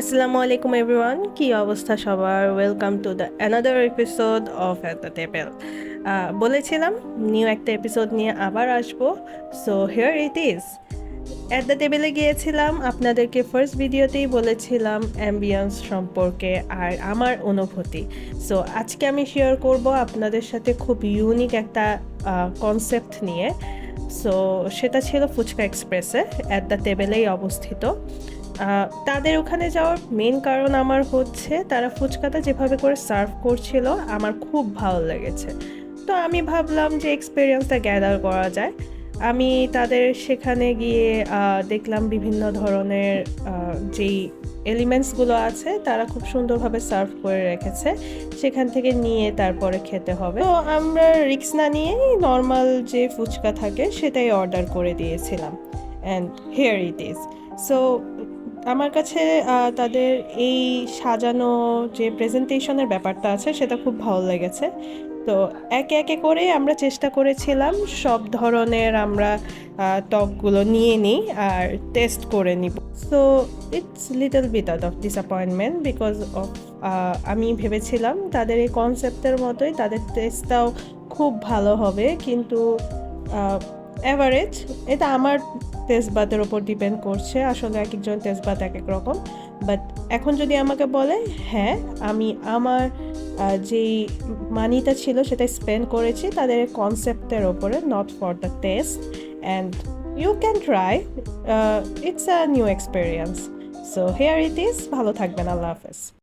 আসসালামু আলাইকুম এভরিওয়ান, কি অবস্থা সবার? Welcome to the another episode of at the table বলেছিলাম নিউ একটা এপিসোড নিয়ে আবার আসব। So here it is at the টেবিলে গিয়েছিলাম, আপনাদেরকে ফার্স্ট ভিডিওতেই বলেছিলাম অ্যাম্বিয়েন্স সম্পর্কে আর আমার অনুভূতি। সো আজকে আমি শেয়ার করব আপনাদের সাথে খুব ইউনিক একটা কনসেপ্ট নিয়ে। সো সেটা ছিল ফুচকা এক্সপ্রেসে অ্যাট দ্য টেবেলেই অবস্থিত। তাদের ওখানে যাওয়ার মেন কারণ আমার হচ্ছে তারা ফুচকাটা যেভাবে করে সার্ভ করছিল, আমার খুব ভালো লেগেছে। তো আমি ভাবলাম যে এক্সপিরিয়েন্সটা গ্যাদার করা যায়। আমি তাদের সেখানে গিয়ে দেখলাম বিভিন্ন ধরনের যেই এলিমেন্টসগুলো আছে, তারা খুব সুন্দরভাবে সার্ভ করে রেখেছে। সেখান থেকে নিয়ে তারপরে খেতে হবে। তো আমরা রিক্স না নিয়েই নর্মাল যে ফুচকা থাকে, সেটাই অর্ডার করে দিয়েছিলাম। And here it is so আমার কাছে তাদের এই সাজানো যে প্রেজেন্টেশনের ব্যাপারটা আছে, সেটা খুব ভালো লেগেছে। তো একে একে করে আমরা চেষ্টা করেছিলাম সব ধরনের আমরা ত্বকগুলো নিয়ে নিই আর টেস্ট করে নিব। So it's little bit out of disappointment because of আমি ভেবেছিলাম তাদের এই কনসেপ্টের মতোই তাদের টেস্টটাও খুব ভালো হবে, কিন্তু অ্যাভারেজ এটা আমার তেজবাতের ওপর ডিপেন্ড করছে। আসলে এক একজন তেজবাত এক এক রকম। বাট এখন যদি আমাকে বলে হ্যাঁ আমি আমার যেই মানিটা ছিল সেটা স্পেন্ড করেছি, তাদের কনসেপ্টের ওপরে not for the test and you can try it's a new experience so here it is ভালো থাকবেন, আল্লাহ হাফেজ।